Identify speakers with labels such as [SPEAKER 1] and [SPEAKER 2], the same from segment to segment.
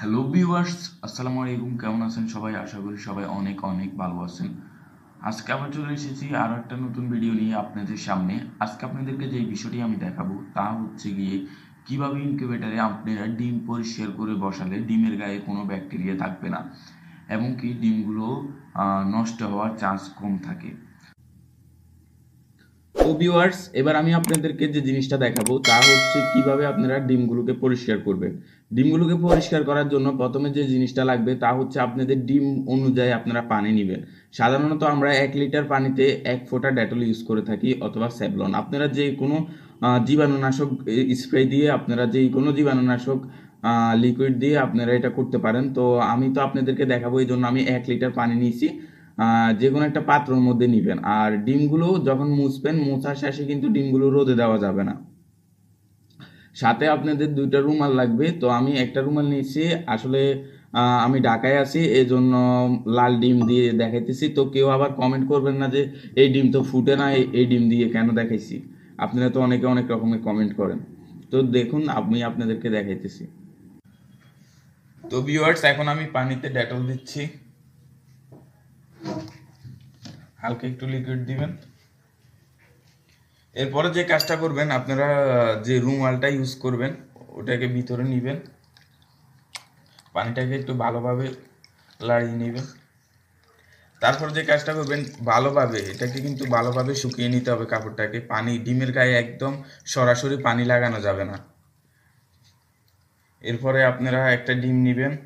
[SPEAKER 1] Hello viewers আসসালামু আলাইকুম। কেমন আছেন সবাই? আশা করি সবাই অনেক অনেক ভালো আছেন। আজকে আবার চলে এসেছি আরও একটা নতুন ভিডিও নিয়ে আপনাদের সামনে। আজকে আপনাদেরকে যে বিষয়টি আমি দেখাবো, তা হচ্ছে গিয়ে কীভাবে ইনকিউবেটারে আপনারা ডিম পরিষ্কার করে বসালে ডিমের গায়ে কোনো ব্যাকটেরিয়া থাকবে না এমনকি ডিমগুলো নষ্ট হওয়ার চান্স কম থাকে। তো এবার আমি আপনাদেরকে যে জিনিসটা দেখাবো, তা হচ্ছে কীভাবে আপনারা ডিমগুলোকে পরিষ্কার করবেন। ডিমগুলোকে পরিষ্কার করার জন্য প্রথমে যে জিনিসটা লাগবে, তা হচ্ছে আপনাদের ডিম অনুযায়ী আপনারা পানি নেবেন। সাধারণত আমরা এক লিটার পানিতে এক ফোঁটা ডেটল ইউজ করে থাকি, অথবা স্যাভলন। আপনারা যে কোনো জীবাণুনাশক স্প্রে দিয়ে আপনারা যে কোনো জীবাণুনাশক লিকুইড দিয়ে আপনারা এটা করতে পারেন। তো আমি তো আপনাদেরকে দেখাবো, এই জন্য আমি এক লিটার পানি নিয়েছি। যে কোনো একটা পাত্রের মধ্যে নিবেন। আর ডিমগুলো যখন মুছবেন, মোছার শেষে কিন্তু ডিমগুলো রোদে দেওয়া যাবে না। সাথে আপনাদের দুইটা রুমাল লাগবে। তো আমি একটা রুমাল নিয়েছি। আসলে আমি ঢাকায় আছি এই জন্য লাল ডিম দিয়ে দেখাইতেছি। তো কেউ আবার কমেন্ট করবেন না যে, এই ডিম তো ফুটে না, এই ডিম দিয়ে কেন দেখাইছি? আপনারা তো অনেকে অনেক রকমের কমেন্ট করেন। তো দেখুন, আমি আপনাদেরকে দেখাইতেছি। তো ভিউয়ার্স এখন আমি পানিতে ডেটল দিচ্ছি। হালকা একটু লিকুইড দিবেন। এরপরে যে কাজটা করবেন, আপনারা যে রুমালটা ইউজ করবেন, ওটাকে ভিতরে নিবেন। পানিটাকে একটু ভালোভাবে লাড়িয়ে নেবেন। তারপর যে কাজটা করবেন, ভালোভাবে, এটাকে কিন্তু ভালোভাবে শুকিয়ে নিতে হবে কাপড়টাকে। পানি, ডিমের গায়ে একদম সরাসরি পানি লাগানো যাবে না। এরপরে আপনারা একটা ডিম নেবেন।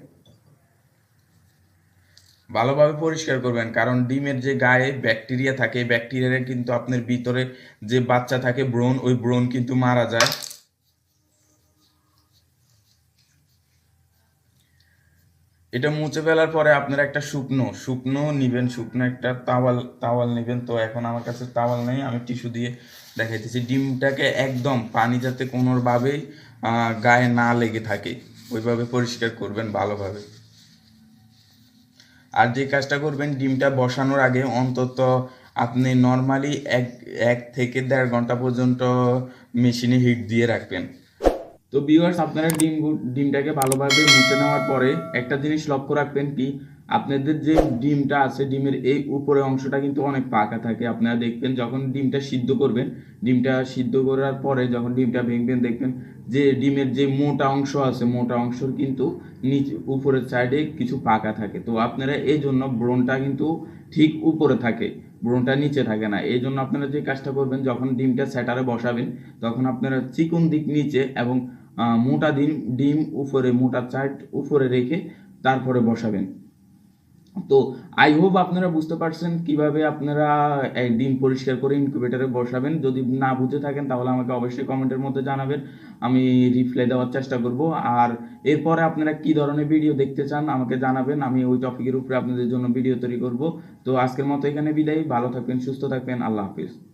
[SPEAKER 1] ভালোভাবে পরিষ্কার করবেন, কারণ ডিমের যে গায়ে ব্যাকটেরিয়া থাকে ব্যাকটেরিয়া কিন্তু আপনার ভিতরে যে বাচ্চা থাকে, ব্রণ, ওই ব্রণ কিন্তু মারা যায়। এটা মুছে ফেলার পরে আপনারা একটা শুকনো শুকনো নিবেন, শুকনো একটা তাওয়াল তাওয়াল নেবেন। তো এখন আমার কাছে তাওয়াল নেই, আমি টিস্যু দিয়ে দেখাইতেছি। ডিমটাকে একদম পানি যাতে কোনোভাবেই গায়ে না লেগে থাকে, ওইভাবে পরিষ্কার করবেন ভালোভাবে। আর যে কাজটা করবেন, ডিমটা বসানোর আগে অন্তত আপনি নর্মালি এক এক থেকে দেড় ঘণ্টা পর্যন্ত মেশিনে হিট দিয়ে রাখবেন। তো বিওয়ার্স আপনারা ডিম ডিমটাকে ভালোভাবে মুছে নেওয়ার পরে একটা জিনিস লক্ষ্য রাখবেন কি? আপনাদের যে ডিমটা আছে, ডিমের এই উপরে অংশটা কিন্তু অনেক পাকা থাকে। আপনারা দেখবেন যখন ডিমটা সিদ্ধ করবেন, ডিমটা সিদ্ধ করার পরে যখন ডিমটা ভেঙবেন, দেখবেন যে ডিমের যে মোটা অংশ আছে, মোটা অংশর কিন্তু নিচে, উপরের সাইডে কিছু পাকা থাকে। তো আপনারা এই জন্য ব্রণটা কিন্তু ঠিক উপরে থাকে, ব্রণটা নিচে থাকে না। এই জন্য আপনারা যে কাজটা করবেন, যখন ডিমটা স্যাটারে বসাবেন, তখন আপনারা চিকন দিক নিচে এবং মোটা ডিম ডিম উপরে, মোটা চাট উপরে রেখে তারপরে বসাবেন। তো আই হোপ আপনারা বুঝতে পারছেন কীভাবে আপনারা ডিম পরিষ্কার করে ইনকিউবেটারে বসাবেন। যদি না বুঝে থাকেন, তাহলে আমাকে অবশ্যই কমেন্টের মধ্যে জানাবেন। আমি রিপ্লাই দেওয়ার চেষ্টা করব। আর এরপরে আপনারা কি ধরনের ভিডিও দেখতে চান, আমাকে জানাবেন। আমি ওই টপিকের উপরে আপনাদের জন্য ভিডিও তৈরি করব। তো আজকের মতো এখানে বিদায়। ভালো থাকবেন, সুস্থ থাকবেন। আল্লাহ হাফিজ।